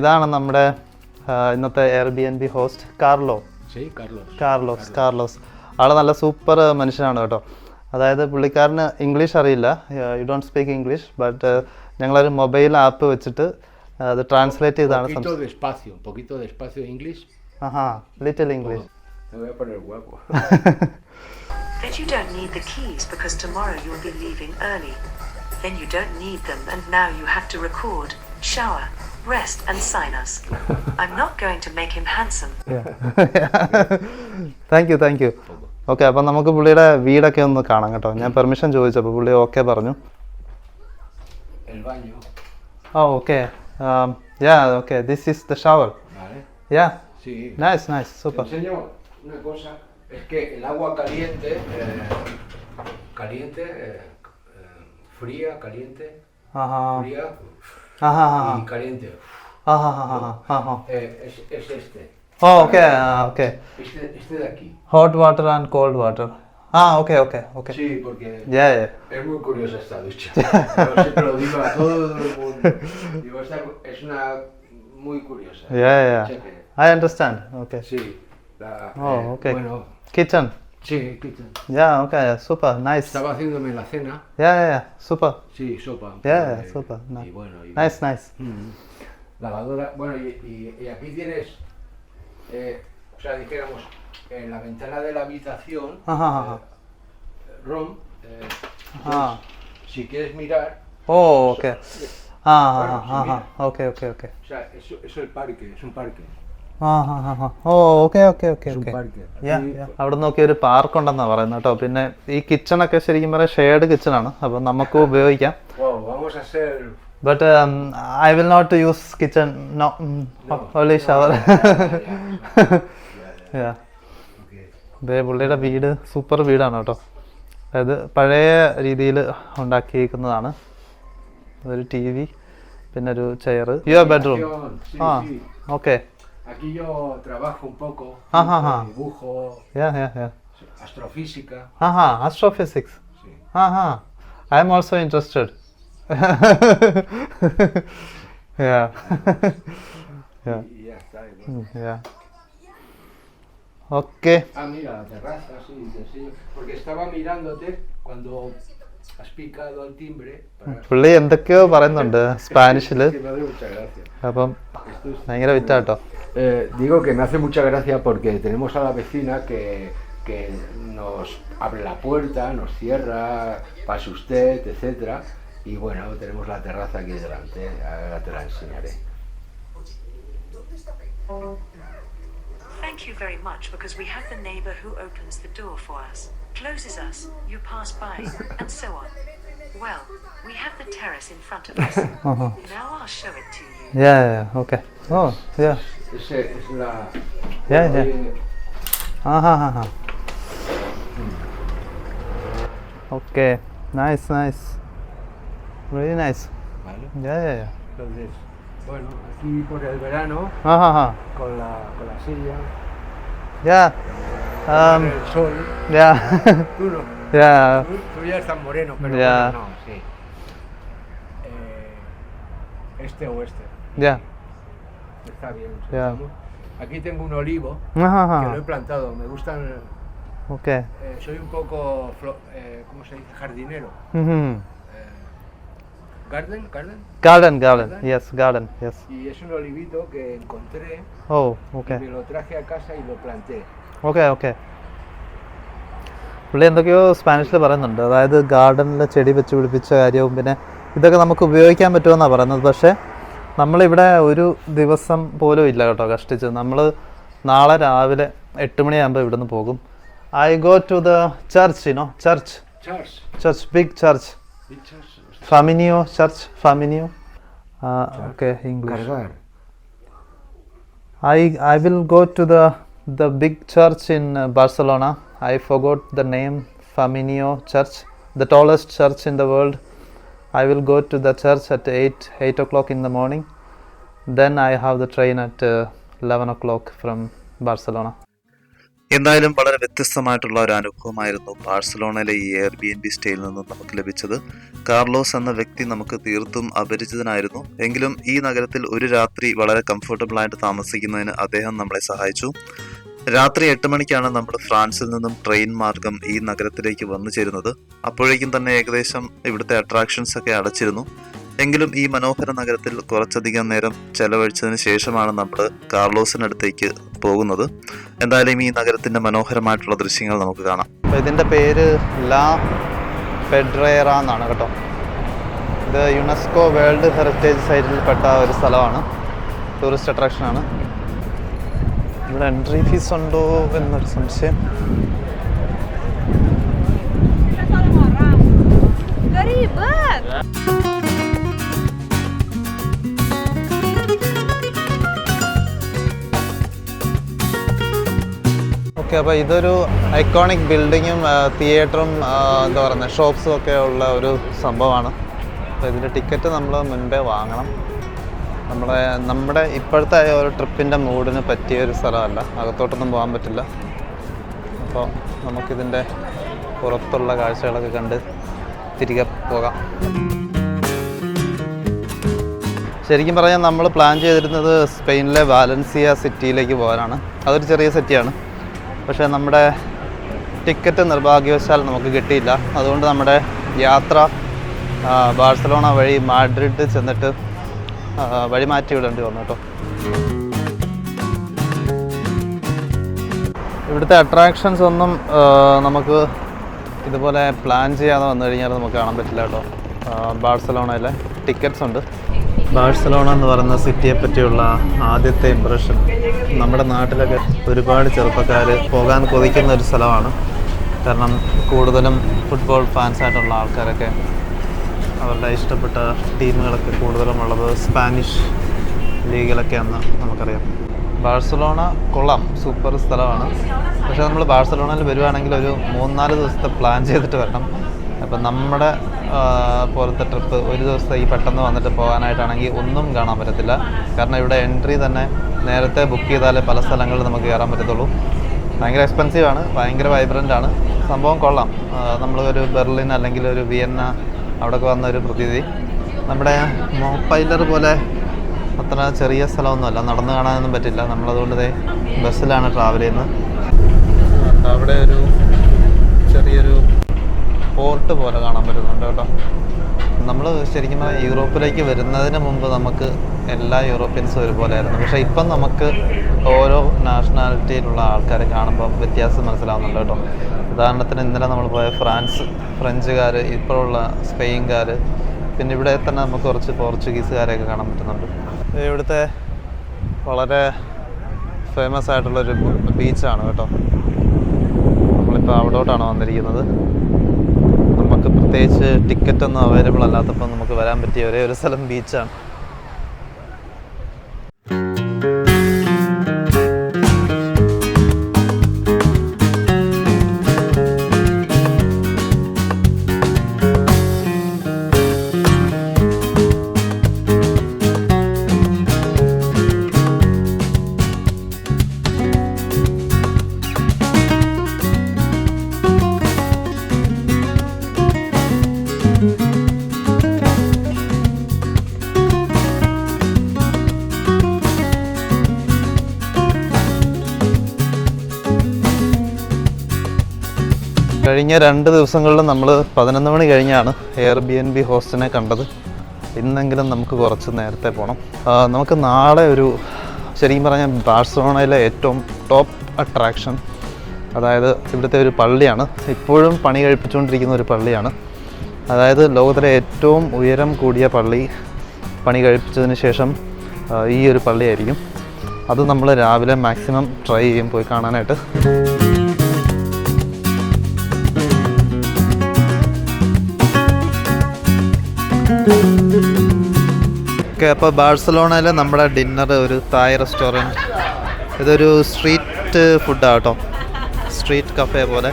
ഇതാണ് നമ്മുടെ ഇന്നത്തെ Airbnb host Carlo. Carlos Carlos. ആൾ നല്ല സൂപ്പർ മനുഷ്യനാണ് കേട്ടോ. അതായത് പുള്ളിക്കാരന് ഇംഗ്ലീഷ് അറിയില്ല. You don't speak English but ഞങ്ങളൊരു മൊബൈൽ ആപ്പ് വെച്ചിട്ട് അത് ട്രാൻസ്ലേറ്റ് ചെയ്താണ് little English Then you don't need the keys because tomorrow you'll be leaving early. Then you don't need them and now you have to record, shower, rest and sign us. I'm not going to make him handsome. Thank you thank you okay അപ്പം നമുക്ക് പുള്ളിയുടെ വീടൊക്കെ ഒന്ന് കാണാം കേട്ടോ ഞാൻ permission ചോദിച്ചപ്പോൾ പുള്ളി ഓക്കെ പറഞ്ഞു El baño. Oh okay yeah okay this is the shower. Yeah. Nice nice super enseño una cosa. Es que el agua caliente, eh, caliente, eh, eh, fría, caliente, aha fría Ajá, ajá. y caliente. Ajá, ajá, Eh, es, es este. Oh, okay, ah, okay. Este, este de aquí. Hot water and cold water. Ah, ok, ok, ok. Sí, porque Ya, ya. es muy curiosa esta ducha. Yo siempre lo digo a todo el mundo. Digo, esta es una muy curiosa. Yeah, yeah. Cheque. I understand. Okay. Sí. La, Oh, eh, okay. Bueno, Kitchen. Sí, pizza. Ya, yeah, ok, sopa, nice. Estaba haciéndome la cena. Ya, yeah, ya, yeah, sopa. Sí, sopa. Ya, eh, sopa. Nice, nice. Mm. Lavadora, bueno, y, y, aquí tienes, eh, o sea, dijéramos, en la ventana de la habitación, ajá, ajá. Eh, eh pues, si quieres mirar... Oh, pues, ok. Ah, bueno, ah, si ah ok, ok, ok. O sea, eso es el parque, es un parque. അവിടെ നോക്കി ഒരു park ഉണ്ടെന്നാ പറയുന്നത് കേട്ടോ. പിന്നെ ഈ kitchen ഒക്കെ ശരിക്കും പറയാം ഷെയർഡ് കിച്ചൺ ആണ്. അപ്പൊ നമുക്ക് ഉപയോഗിക്കാം. But I will not use kitchen no only shower. ഇതേ പുള്ളിയുടെ വീട് സൂപ്പർ വീടാണ് കേട്ടോ. അതായത് പഴയ രീതിയിൽ ഉണ്ടാക്കിയിരിക്കുന്നതാണ് ഒരു ടി വി പിന്നെ ഒരു chair your bedroom ah okay Aquí yo trabajo un poco, Ajá, ajá. dibujo, yeah, yeah, yeah. astrofísica. Aha astrophysics. Sí. I'm also interested. yeah. yeah. Y ya está. y bueno. Yeah Ah, mira, la terraza, sí, enseño. Porque estaba mirándote cuando has picado el timbre. പുള്ളി എന്തൊക്കെയോ പറയുന്നുണ്ട് സ്പാനിഷിൽ. അപ്പം ഭയങ്കര വിറ്റാട്ടോ Eh, digo que me hace mucha gracia porque tenemos a la vecina que, que nos abre la puerta, nos cierra, pase usted, etcétera. Y bueno, tenemos la terraza aquí delante, ahora te la enseñaré. Thank you very much because we have the neighbor who opens the door for us, closes us, you pass by, and so on. Well, we have the terrace in front of us. uh -huh. Now I'll show it to you. Yeah, yeah, okay. Oh, yeah. Ese es la. Ya, ya. Oye, aha ha ha okay nice nice very nice Vale. Yeah yeah yeah Entonces, bueno, aquí por el verano, aha ha con la, con la silla, yeah con el sol. Yeah Tú no. Yeah Tú, tú ya estás moreno, pero Ya. bueno, no, sí. Eh, este o este. Yeah Está bien. Yeah. Aquí tengo un olivo ajá, ഹാ que lo he plantado. Me gustan. Okay. eh, soy un poco. flo- eh, ¿Cómo se dice? Jardinero. Eh, garden, garden. Garden, garden, yes, garden, yes. Y es un olivito que encontré. Oh, okay. y me lo traje a casa y lo planté. Okay okay പുള്ളി എന്തൊക്കെയോ സ്പാനിഷിൽ പറയുന്നുണ്ട് അതായത് ഗാർഡനിൽ ചെടി വെച്ച് പിടിപ്പിച്ച കാര്യവും പിന്നെ ഇതൊക്കെ നമുക്ക് ഉപയോഗിക്കാൻ പറ്റുമെന്നാണ് പറയുന്നത് പക്ഷേ നമ്മളിവിടെ ഒരു ദിവസം പോലും ഇല്ല കേട്ടോ കഷ്ടിച്ച്. നമ്മൾ നാളെ രാവിലെ എട്ട് മണിയാകുമ്പോൾ ഇവിടുന്ന് പോകും. I go to the church ഇനോ ചർച്ച് ചർച്ച് ബിഗ് ചർച്ച് ഫമിനിയോ church ഫമിനിയോ okay English I I will go to the the big church in Barcelona I forgot the name ഫമിനിയോ church the tallest church in the world I will go to the church at eight eight o'clock in the morning. Then I have the train at uh, eleven o'clock from Barcelona. എന്തായാലും വളരെ വ്യത്യസ്തമായിട്ടുള്ള ഒരു അനുഭവമായിരുന്നു ബാഴ്സലോണയിലെ ഈ air B N B സ്റ്റേയിൽ നിന്നും നമുക്ക് ലഭിച്ചത് കാർലോസ് എന്ന വ്യക്തി നമുക്ക് തീർത്തും അപരിചിതനായിരുന്നു എങ്കിലും ഈ നഗരത്തിൽ ഒരു രാത്രി വളരെ കംഫർട്ടബിൾ ആയിട്ട് താമസിക്കുന്നതിന് അദ്ദേഹം നമ്മളെ സഹായിച്ചു രാത്രി എട്ട് മണിക്കാണ് നമ്മൾ ഫ്രാൻസിൽ നിന്നും ട്രെയിൻ മാർഗം ഈ നഗരത്തിലേക്ക് വന്നു ചേരുന്നത്. അപ്പോഴേക്കും തന്നെ ഏകദേശം ഇവിടുത്തെ അട്രാക്ഷൻസ് ഒക്കെ അടച്ചിരുന്നു. എങ്കിലും ഈ മനോഹര നഗരത്തിൽ കുറച്ചധികം നേരം ചെലവഴിച്ചതിന് ശേഷമാണ് നമ്മൾ കാർലോസിനടുത്തേക്ക് പോകുന്നത്. എന്തായാലും ഈ നഗരത്തിന്റെ മനോഹരമായിട്ടുള്ള ദൃശ്യങ്ങൾ നമുക്ക് കാണാം. ഇതിന്റെ പേര് ലാ പെഡ്രേറ എന്നാണ് കേട്ടോ. ഇത് യുനെസ്കോ വേൾഡ് ഹെറിറ്റേജ് സൈറ്റിൽപ്പെട്ട ഒരു സ്ഥലമാണ്. ടൂറിസ്റ്റ് അട്രാക്ഷനാണ് ഇവിടെ എൻട്രി ഫീസ് ഉണ്ടോ എന്നൊരു സംശയം. ഓക്കെ അപ്പോൾ ഇതൊരു ഐക്കോണിക് ബിൽഡിങ്ങും തിയേറ്ററും എന്താ പറയുന്നത് ഷോപ്സും ഒക്കെ ഉള്ള ഒരു സംഭവമാണ് അപ്പോൾ ഇതിന്റെ ടിക്കറ്റ് നമ്മൾ മുൻപേ വാങ്ങണം നമ്മുടെ നമ്മുടെ ഇപ്പോഴത്തെ ഒരു ട്രിപ്പിന്റെ മൂഡിന് പറ്റിയ ഒരു സ്ഥലമല്ല. അകത്തോട്ടൊന്നും പോകാൻ പറ്റില്ല. അപ്പോൾ നമുക്കിതിന്റെ പുറത്തുള്ള കാഴ്ചകളൊക്കെ കണ്ട് തിരികെ പോകാം. ശരിക്കും പറഞ്ഞാൽ നമ്മൾ പ്ലാൻ ചെയ്തിരുന്നത് സ്പെയിനിലെ വാലൻസിയ സിറ്റിയിലേക്ക് പോകാനാണ്. അതൊരു ചെറിയ സിറ്റിയാണ്. പക്ഷേ നമ്മുടെ ടിക്കറ്റ് നിർഭാഗ്യവശാൽ നമുക്ക് കിട്ടിയില്ല. അതുകൊണ്ട് നമ്മുടെ യാത്ര ബാഴ്സലോണ വഴി മാഡ്രിഡ് ചെന്നിട്ട് ആ, വഴി മാറ്റി വിടേണ്ടി വന്നു കേട്ടോ. ഇവിടുത്തെ അട്രാക്ഷൻസ് ഒന്നും നമുക്ക് ഇതുപോലെ പ്ലാൻ ചെയ്യാതെ വന്നു കഴിഞ്ഞാൽ നമുക്ക് കാണാൻ പറ്റില്ല കേട്ടോ. ബാഴ്സലോണയിലെ ടിക്കറ്റ്സ് ഉണ്ട്. ബാഴ്സലോണ എന്ന് പറയുന്ന സിറ്റിയെ പറ്റിയുള്ള ആദ്യത്തെ ഇമ്പ്രഷൻ നമ്മുടെ നാട്ടിലൊക്കെ ഒരുപാട് ചെറുപ്പക്കാർ പോകാൻ കൊതിക്കുന്ന ഒരു സ്ഥലമാണ്. കാരണം കൂടുതലും ഫുട്ബോൾ ഫാൻസായിട്ടുള്ള ആൾക്കാരൊക്കെ അവരുടെ ഇഷ്ടപ്പെട്ട ടീമുകളൊക്കെ കൂടുതലും ഉള്ളത് സ്പാനിഷ് ലീഗിലൊക്കെയാണെന്ന് നമുക്കറിയാം. ബാഴ്സലോണ കൊള്ളാം. സൂപ്പർ സ്ഥലമാണ്. പക്ഷേ നമ്മൾ ബാഴ്സലോണയിൽ വരുവാണെങ്കിൽ ഒരു മൂന്നാൽ ദിവസത്തെ പ്ലാൻ ചെയ്തിട്ട് വരണം. അപ്പം നമ്മുടെ പോലത്തെ ട്രിപ്പ് ഒരു ദിവസത്തെ ഈ പെട്ടെന്ന് വന്നിട്ട് പോകാനായിട്ടാണെങ്കിൽ ഒന്നും കാണാൻ പറ്റത്തില്ല. കാരണം ഇവിടെ എൻട്രി തന്നെ നേരത്തെ ബുക്ക് ചെയ്താലേ പല സ്ഥലങ്ങളിൽ നമുക്ക് കയറാൻ പറ്റത്തുള്ളൂ. ഭയങ്കര എക്സ്പെൻസീവ് ആണ്. ഭയങ്കര വൈബ്രന്റ് ആണ്. സംഭവം കൊള്ളാം. നമ്മൾ ഒരു ബെർലിൻ അല്ലെങ്കിൽ ഒരു വിയന്ന അവിടെയൊക്കെ വന്ന ഒരു പ്രതീതി. നമ്മുടെ മോപ്പൈലർ പോലെ അത്ര ചെറിയ സ്ഥലമൊന്നുമല്ല. നടന്നു കാണാനൊന്നും പറ്റില്ല. നമ്മളതുകൊണ്ട് ദേ ബസ്സിലാണ് ട്രാവൽ ചെയ്യുന്നത്. അവിടെ ഒരു ചെറിയൊരു പോർട്ട് പോലെ കാണാൻ പറ്റുന്നുണ്ട് കേട്ടോ. നമ്മൾ ശരിക്കും യൂറോപ്പിലേക്ക് വരുന്നതിന് മുമ്പ് നമുക്ക് എല്ലാ യൂറോപ്യൻസും ഒരുപോലെയായിരുന്നു. പക്ഷേ ഇപ്പം നമുക്ക് ഓരോ നാഷണാലിറ്റിയിലുള്ള ആൾക്കാരെ കാണുമ്പോൾ വ്യത്യാസം മനസ്സിലാവുന്നുണ്ട് കേട്ടോ. ഉദാഹരണത്തിന് ഇന്നലെ നമ്മൾ പോയ ഫ്രാൻസ് ഫ്രഞ്ചുകാർ ഇപ്പോഴുള്ള സ്പെയിൻകാർ പിന്നെ ഇവിടെ തന്നെ നമുക്ക് കുറച്ച് പോർച്ചുഗീസുകാരെയൊക്കെ കാണാൻ പറ്റുന്നുണ്ട്. ഇവിടുത്തെ വളരെ ഫേമസ് ആയിട്ടുള്ളൊരു ബീച്ചാണ് കേട്ടോ. നമ്മളിപ്പോൾ അവിടോട്ടാണ് വന്നിരിക്കുന്നത്. നമുക്ക് പ്രത്യേകിച്ച് ടിക്കറ്റൊന്നും അവൈലബിൾ അല്ലാത്തപ്പോൾ നമുക്ക് വരാൻ പറ്റിയ ഒരേ ഒരു സ്ഥലം ബീച്ചാണ്. കഴിഞ്ഞ രണ്ട് ദിവസങ്ങളിലും നമ്മൾ പതിനൊന്ന് മണി കഴിഞ്ഞാണ് എയർ ബി എൻ ബി ഹോസ്റ്റിനെ കണ്ടത്. ഇന്നെങ്കിലും നമുക്ക് കുറച്ച് നേരത്തെ പോകണം നമുക്ക് നാളെ ഒരു ശരിക്കും പറഞ്ഞാൽ ബാഴ്സലോണയിലെ ഏറ്റവും ടോപ്പ് അട്രാക്ഷൻ അതായത് ഇവിടുത്തെ ഒരു പള്ളിയാണ്. ഇപ്പോഴും പണി കഴിപ്പിച്ചുകൊണ്ടിരിക്കുന്ന ഒരു പള്ളിയാണ്. അതായത് ലോകത്തിലെ ഏറ്റവും ഉയരം കൂടിയ പള്ളി പണി കഴിപ്പിച്ചതിന് ശേഷം ഈ ഒരു പള്ളിയായിരിക്കും. അത് നമ്മൾ രാവിലെ മാക്സിമം ട്രൈ ചെയ്യും പോയി കാണാനായിട്ട്. ഓക്കെ അപ്പോൾ ബാഴ്സലോണയിൽ നമ്മുടെ ഡിന്നർ ഒരു തായ് റെസ്റ്റോറന്റ് ഇതൊരു സ്ട്രീറ്റ് ഫുഡാണ് കേട്ടോ. സ്ട്രീറ്റ് കഫേ പോലെ.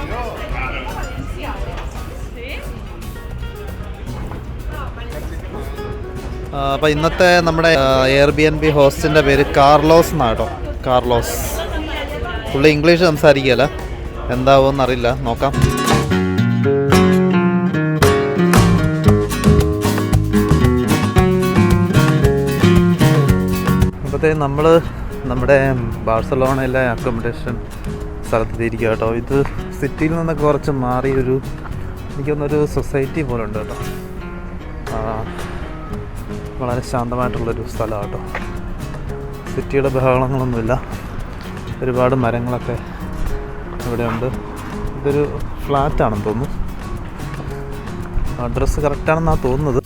അപ്പോൾ ഇന്നത്തെ നമ്മുടെ എയർ ബി എൻ ബി ഹോസ്റ്റിന്റെ പേര് കാർലോസ് എന്നാട്ടോ കാർലോസ് പുള്ളി ഇംഗ്ലീഷ് സംസാരിക്കുകയല്ല. എന്താവുമെന്ന് അറിയില്ല നോക്കാം. അപ്പോഴത്തേക്കും നമ്മൾ നമ്മുടെ ബാഴ്സലോണയിലെ അക്കോമഡേഷൻ സ്ഥലത്തെത്തിയിരിക്കുക കേട്ടോ. ഇത് സിറ്റിയിൽ നിന്നൊക്കെ കുറച്ച് മാറി ഒരു എനിക്കൊന്നൊരു സൊസൈറ്റി പോലെ ഉണ്ട് കേട്ടോ. വളരെ ശാന്തമായിട്ടുള്ളൊരു സ്ഥലമാണ് കേട്ടോ. സിറ്റിയുടെ ബഹളങ്ങളൊന്നുമില്ല. ഒരുപാട് മരങ്ങളൊക്കെ ഇവിടെയുണ്ട്. ഇതൊരു ഫ്ലാറ്റാണെന്ന് തോന്നുന്നു. അഡ്രസ്സ് കറക്റ്റാണെന്നാണ് തോന്നുന്നത്.